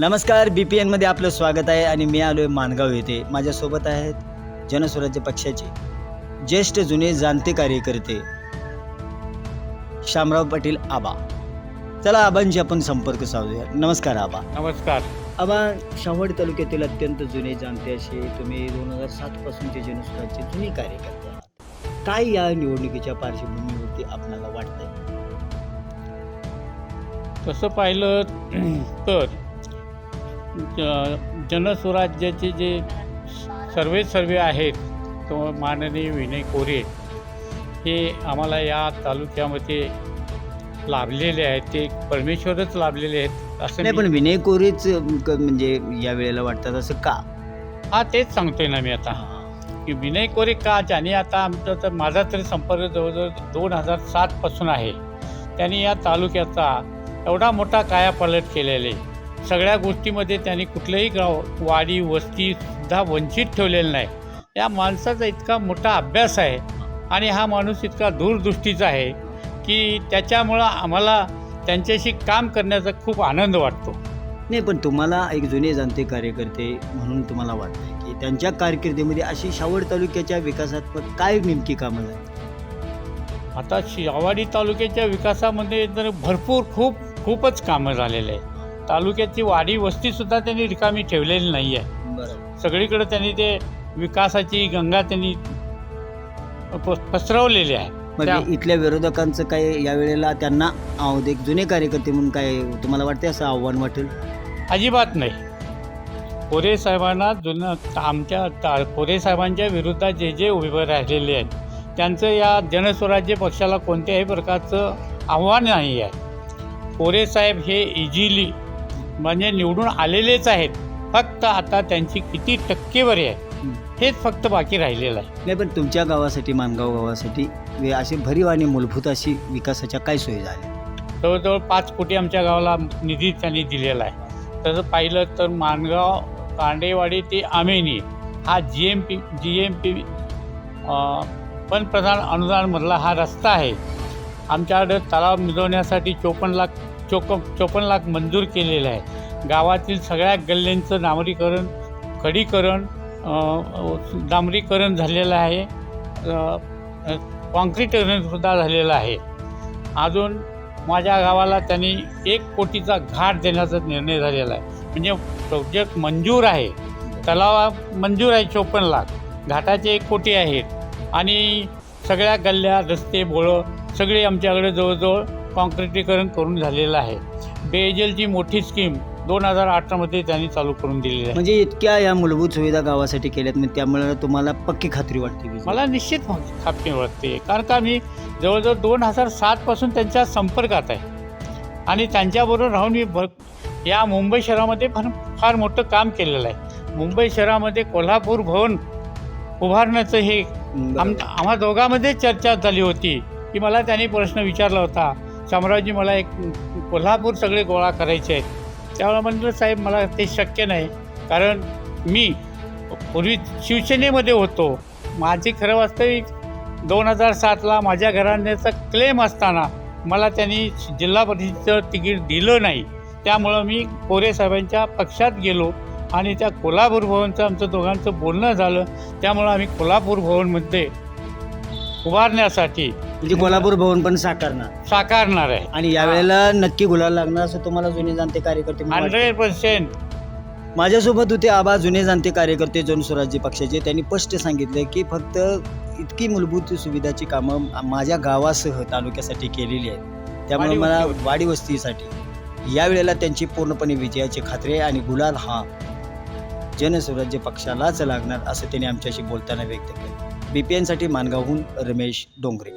नमस्कार बी पी एनमध्ये आपलं स्वागत आहे आणि मी आलो आहे मानगाव येथे. माझ्यासोबत आहेत जनस्वराज्य पक्षाचे ज्येष्ठ जुने जाणते कार्यकर्ते शामराव पाटील आबा. चला आबांशी आपण संपर्क साधूया. नमस्कार आबा. नमस्कार. आबा शावड तालुक्यातील अत्यंत जुने जाणते असे तुम्ही दोन हजार सात पासूनचे जनस्वराज्य जुने कार्यकर्ते आहात. काय या निवडणुकीच्या पार्श्वभूमीवरती आपल्याला वाटतंय? तसं पाहिलं तर ज- जनस्वराज्याचे जे सर्वे सर्वे आहेत तो माननीय विनय कोरे हे आम्हाला या तालुक्यामध्ये लाभलेले आहेत. ते परमेश्वरच लाभलेले आहेत असं नाही पण विनय कोरेच क- म्हणजे या वेळेला वाटतात असं का? हा तेच सांगतोय ना मी आता. की विनय कोरे का ज्याने आता आमचा तर माझा तरी संपर्क जवळजवळ दोन हजार सातपासून आहे. त्यांनी या तालुक्याचा एवढा मोठा कायापालट केलेले सगळ्या गोष्टीमध्ये त्यांनी कुठलंही गाव वाडी वस्ती सुद्धा वंचित ठेवलेलं नाही. या माणसाचा इतका मोठा अभ्यास आहे आणि हा माणूस इतका दूरदृष्टीचा आहे की त्याच्यामुळं आम्हाला त्यांच्याशी काम करण्याचा खूप आनंद वाटतो. नाही पण तुम्हाला एक जुने जाणते कार्यकर्ते म्हणून तुम्हाला वाटतंय की त्यांच्या कारकिर्दीमध्ये अशी शावड तालुक्याच्या विकासात्मक काय नेमकी कामं झाली? आता शिवाडी तालुक्याच्या विकासामध्ये तर भरपूर खूप खूपच कामं झालेले आहे तालुक्याची वाडी वस्तीसुद्धा त्यांनी रिकामी ठेवलेली नाही आहे बरं सगळीकडे त्यांनी ते विकासाची गंगा त्यांनी पसरवलेली आहे. त्या- इथल्या विरोधकांचं काय यावेळेला त्यांना एक जुने कार्यकर्ते म्हणून काय तुम्हाला वाटते असं आव्हान वाटेल? अजिबात नाही. कोरे साहेबांना जुनं आमच्या ता कोरे साहेबांच्या विरोधात जे जे उभे राहिलेले आहेत त्यांचं या जनस्वराज्य पक्षाला कोणत्याही प्रकारचं आव्हान नाही आहे कोरे साहेब हे इझिली म्हणजे निवडून आलेलेच आहेत. फक्त आता त्यांची किती टक्केवारी आहे हेच फक्त बाकी राहिलेलं आहे. नाही पण तुमच्या गावासाठी मानगाव गावासाठी वे- अशी भरीव आणि मूलभूत अशी विकासाच्या काय सोयी झाल्या. जवळजवळ पाच कोटी आमच्या गावाला निधी त्यांनी दिलेला आहे. तसं पाहिलं तर माणगाव कांडेवाडी ते आमेनी हा G M P G M P पंतप्रधान अनुदानमधला हा रस्ता आहे. आमच्याकडं तलाव मिळवण्यासाठी चोपन्न लाख चोक चोपन्न लाख मंजूर केलेलं आहे. गावातील सगळ्या गल्ल्यांचं नामरीकरण खडीकरण अ, डांबरीकरण झालेलं आहे. कॉन्क्रीटकरणसुद्धा झालेलं आहे. अजून माझ्या गावाला त्यांनी एक कोटीचा घाट देण्याचा निर्णय झालेला आहे. म्हणजे प्रोजेक्ट मंजूर आहे. तलावा मंजूर आहे चोपन्न लाख. घाटाचे एक कोटी आहेत. आणि सगळ्या गल्ल्या रस्ते बोळं सगळे आमच्याकडे जवळजवळ कॉन्क्रिटीकरण करून झालेलं आहे. पेयजलची मोठी स्कीम दोन हजार अठरामध्ये त्यांनी चालू करून दिलेली आहे. म्हणजे इतक्या या मूलभूत सुविधा गावासाठी केल्यात मग त्यामुळे तुम्हाला पक्की खात्री वाटते? मला निश्चित खात्री वाटते. कारण का मी जवळजवळ दोन हजार सातपासून त्यांच्या संपर्कात आहे. आणि त्यांच्याबरोबर राहून मी भर या मुंबई शहरामध्ये फार फार मोठं काम केलेलं आहे. मुंबई शहरामध्ये कोल्हापूर भवन उभारण्याचं हे आम. आम्हा दोघांमध्ये चर्चा झाली होती की मला त्यांनी प्रश्न विचारला होता. शामरावजी मला एक कोल्हापूर सगळे गोळा करायचे आहेत. त्यावेळेला म्हटलं साहेब मला ते शक्य नाही. कारण मी पूर्वी शिवसेनेमध्ये होतो. माझी खरं वास्तविक दोन हजार सातला माझ्या घराण्याचा क्लेम असताना मला त्यांनी जिल्हा परिषदेचं तिकीट दिलं नाही. त्यामुळं मी कोरे साहेबांच्या पक्षात गेलो. आणि त्या कोल्हापूर भवनचं आमचं दोघांचं बोलणं झालं. त्यामुळं आम्ही कोल्हापूर भवनमध्ये उभारण्यासाठी म्हणजे कोल्हापूर भवन पण साकारणार. साकारणार आहे. आणि यावेळेला नक्की गुलाल लागणार असं तुम्हाला जुने जाणते कार्यकर्ते म्हणून वाटतं? Hundred percent. माझ्यासोबत होते आबा जुने जाणते कार्यकर्ते जनस्वराज्य पक्षाचे. त्यांनी स्पष्ट सांगितलं की फक्त इतकी मूलभूत सुविधाची कामं माझ्या गावासह तालुक्यासाठी केलेली आहेत. त्यामुळे मला वस्ती- वाडी वस्तीसाठी यावेळेला त्यांची पूर्णपणे विजयाची खात्री आहे आणि गुलाल हा जनस्वराज्य पक्षालाच लागणार असं त्यांनी आमच्याशी बोलताना व्यक्त केलं. बीपीएनसाठी मानगावहून रमेश डोंगरे.